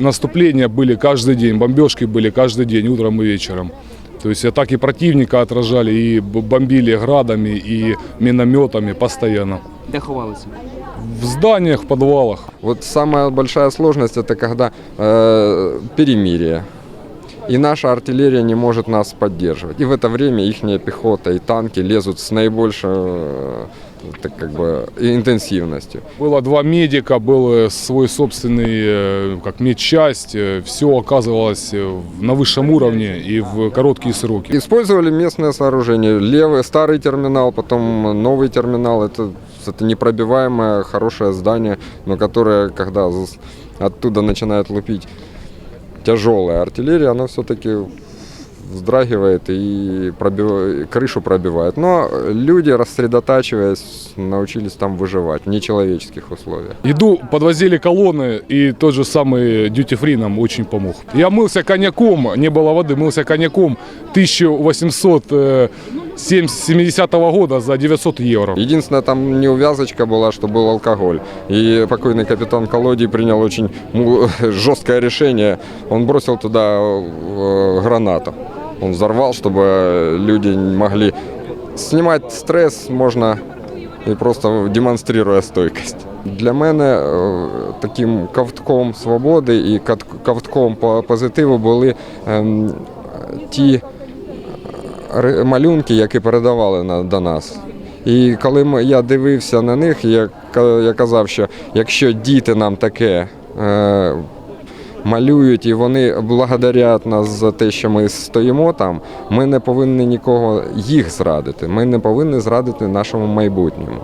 Наступления были каждый день, бомбежки были каждый день, утром и вечером. То есть атаки противника отражали и бомбили градами, и минометами постоянно. Де ховалися? В зданиях, в подвалах. Вот самая большая сложность это когда э, перемирие. И наша артиллерия не может нас поддерживать. И в это время их пехота и танки лезут с наибольшей э, так как бы, интенсивностью. Было два медика, был э, свой собственный, э, как медчасть. Все оказывалось э, на высшем уровне и в короткие сроки. Использовали местное сооружение. Левый, старый терминал, потом новый терминал. Это, это непробиваемое, хорошее здание, но которое, когда оттуда начинает лупить тяжелая артиллерия, она все-таки вздрагивает и пробив- крышу пробивает. Но люди, рассредотачиваясь, научились там выживать в нечеловеческих условиях. Еду подвозили колонны, и тот же самый Duty Free нам очень помог. Я мылся коньяком, не было воды, мылся коньяком 1870 года за 900 евро. Единственное, там неувязочка была, что был алкоголь. И покойный капитан Колодий принял очень ну, жесткое решение. Он бросил туда э, гранату. Он взорвал, чтобы люди могли снимать стресс можно і просто демонструє стойкість. Для мене е, таким ковтком свободи і кат- ковтком по- позитиву були ем, ті ри- Малюнки, які передавали на, до нас. І коли я дивився на них, я казав, що якщо діти нам таке е, малюють і вони благодарять нас за те, що ми стоїмо там, ми не повинні нікого їх зрадити. Ми не повинні зрадити нашому майбутньому.